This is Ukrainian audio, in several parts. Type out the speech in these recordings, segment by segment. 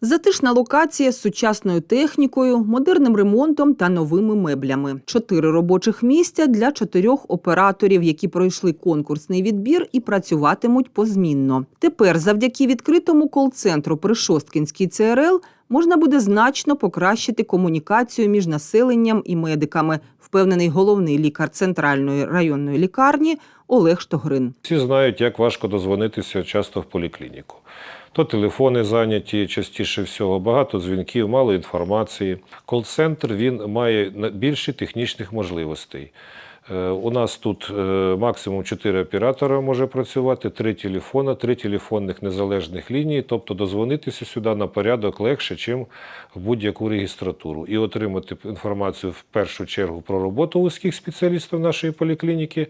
Затишна локація з сучасною технікою, модерним ремонтом та новими меблями. Чотири робочих місця для чотирьох операторів, які пройшли конкурсний відбір і працюватимуть позмінно. Тепер, завдяки відкритому кол-центру при Шосткінській ЦРЛ, можна буде значно покращити комунікацію між населенням і медиками, впевнений головний лікар центральної районної лікарні Олег Штогрин. Всі знають, як важко дозвонитися часто в поліклініку. То телефони зайняті частіше всього, багато дзвінків, мало інформації. Кол-центр він має більше технічних можливостей. Е, У нас тут е, максимум 4 оператора може працювати, 3 телефона, 3 телефонних незалежних лінії, тобто дозвонитися сюди на порядок легше, ніж в будь-яку регістратуру. І отримати інформацію в першу чергу про роботу вузьких спеціалістів нашої поліклініки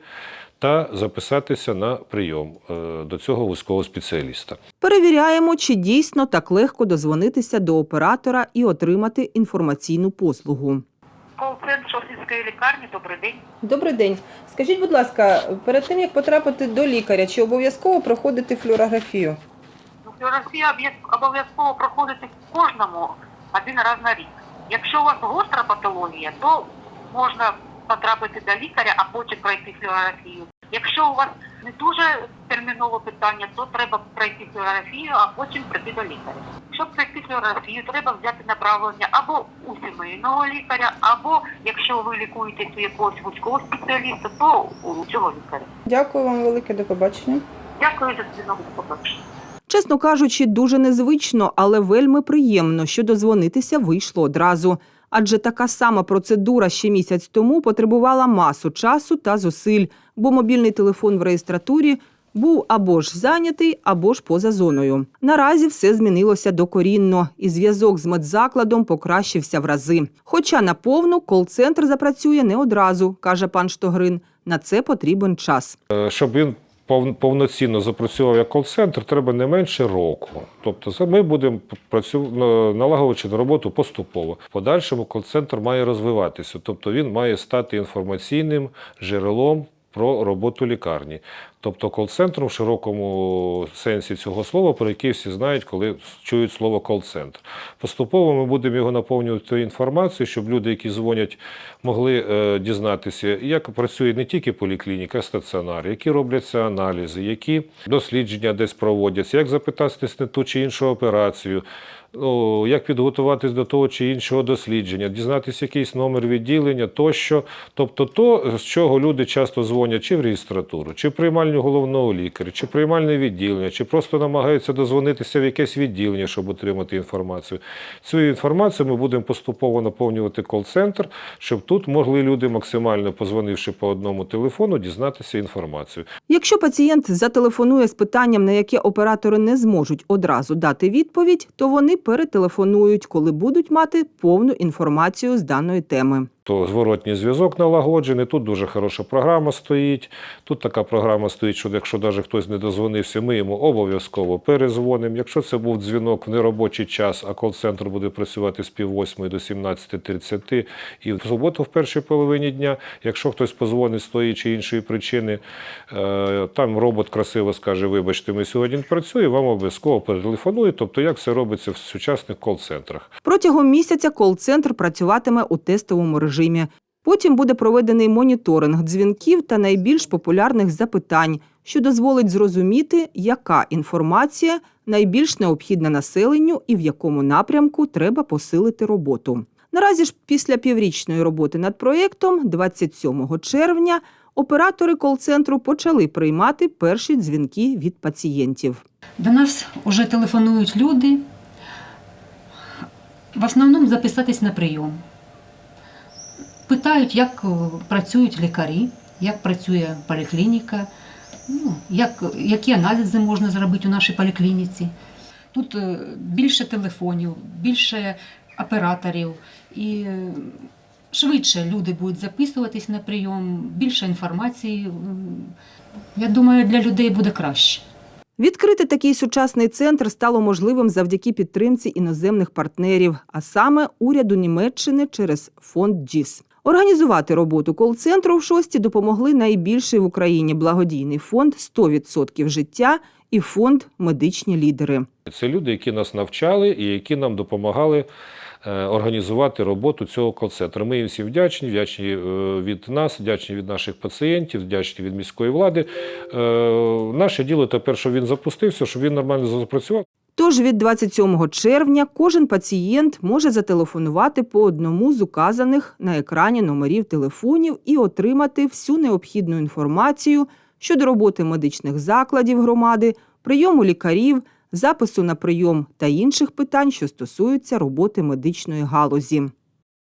та записатися на прийом е, до цього вузького спеціаліста. Перевіряємо, чи дійсно так легко дозвонитися до оператора і отримати інформаційну послугу. Кол-центр лікарні, добрий день. Добрий день. Скажіть, будь ласка, перед тим як потрапити до лікаря, чи обов'язково проходити флюорографію? Ну, Флюорографія об'яз- обов'язково проходити кожному один раз на рік. Якщо у вас гостра патологія, то можна потрапити до лікаря, а потім пройти флюорографію. Якщо у вас не дуже термінове питання, то треба пройти флюорографію, а потім прийти до лікаря. Щоб пройти флюорографію, треба взяти направлення або у сімейного лікаря, або якщо ви лікуєтесь у якогось вузького спеціаліста, то у цього лікаря. Дякую вам велике до побачення. Дякую за дзвінок, до побачення. Чесно кажучи, дуже незвично, але вельми приємно, що дозвонитися вийшло одразу. Адже така сама процедура ще місяць тому потребувала масу часу та зусиль, бо мобільний телефон в реєстратурі був або ж зайнятий, або ж поза зоною. Наразі все змінилося докорінно, і зв'язок з медзакладом покращився в рази. Хоча наповну кол-центр запрацює не одразу, каже пан Штогрин. На це потрібен час. Е, Щоб він повноцінно запрацював як кол-центр, треба не менше року. Тобто ми будемо працю... на- роботу поступово. В подальшому кол-центр має розвиватися, тобто він має стати інформаційним джерелом про роботу лікарні. Тобто кол-центром в широкому сенсі цього слова, про який всі знають, коли чують слово кол-центр. Поступово ми будемо його наповнювати інформацією, щоб люди, які дзвонять, могли е, дізнатися, як працює не тільки поліклініка, а стаціонар, які робляться аналізи, які дослідження десь проводяться, як запитатися на ту чи іншу операцію. Ну, як підготуватись до того чи іншого дослідження, дізнатися якийсь номер відділення тощо. Тобто то, з чого люди часто дзвонять чи в реєстратуру, чи в приймальню головного лікаря, чи приймальне відділення, чи просто намагаються дозвонитися в якесь відділення, щоб отримати інформацію. Цю інформацію ми будемо поступово наповнювати кол-центр, щоб тут могли люди, максимально позвонивши по одному телефону, дізнатися інформацію. Якщо пацієнт зателефонує з питанням, на яке оператори не зможуть одразу дати відповідь, то вони перетелефонують, коли будуть мати повну інформацію з даної теми. То зворотній зв'язок налагоджений. Тут дуже хороша програма стоїть. Тут така програма стоїть, що якщо навіть хтось не дозвонився, ми йому обов'язково перезвонимо. Якщо це був дзвінок в неробочий час, а кол-центр буде працювати з пів восьмої до 17.30 і в суботу в першій половині дня, якщо хтось позвонить з тої чи іншої причини, е, там робот красиво скаже, вибачте, ми сьогодні не працюємо, вам обов'язково перетелефонує. Тобто, як це робиться в сучасних кол-центрах. Протягом місяця кол-центр працюватиме у тестовому режимі. Потім буде проведений моніторинг дзвінків та найбільш популярних запитань, що дозволить зрозуміти, яка інформація найбільш необхідна населенню і в якому напрямку треба посилити роботу. Наразі ж після піврічної роботи над проєктом, 27 червня, оператори кол-центру почали приймати перші дзвінки від пацієнтів. До нас вже телефонують люди. В основному записатись на прийом. Питають, як е, працюють лікарі, як працює поліклініка, ну, як, які аналізи можна зробити у нашій поліклініці. Тут е, більше телефонів, більше операторів і е, швидше люди будуть записуватись на прийом, більше інформації. Я думаю, для людей буде краще. Відкрити такий сучасний центр стало можливим завдяки підтримці іноземних партнерів, а саме уряду Німеччини через фонд ДІС. Організувати роботу кол-центру в шості допомогли найбільший в Україні благодійний фонд «100% життя і фонд Медичні лідери. Це люди, які нас навчали і які нам допомагали е, організувати роботу цього кол-центру. Ми їм всі вдячні, вдячні е, від нас, вдячні від наших пацієнтів, вдячні від міської влади. Е, Наше діло тепер, щоб він запустився, щоб він нормально запрацював. Тож від 27 червня кожен пацієнт може зателефонувати по одному з указаних на екрані номерів телефонів і отримати всю необхідну інформацію щодо роботи медичних закладів громади, прийому лікарів, запису на прийом та інших питань, що стосуються роботи медичної галузі.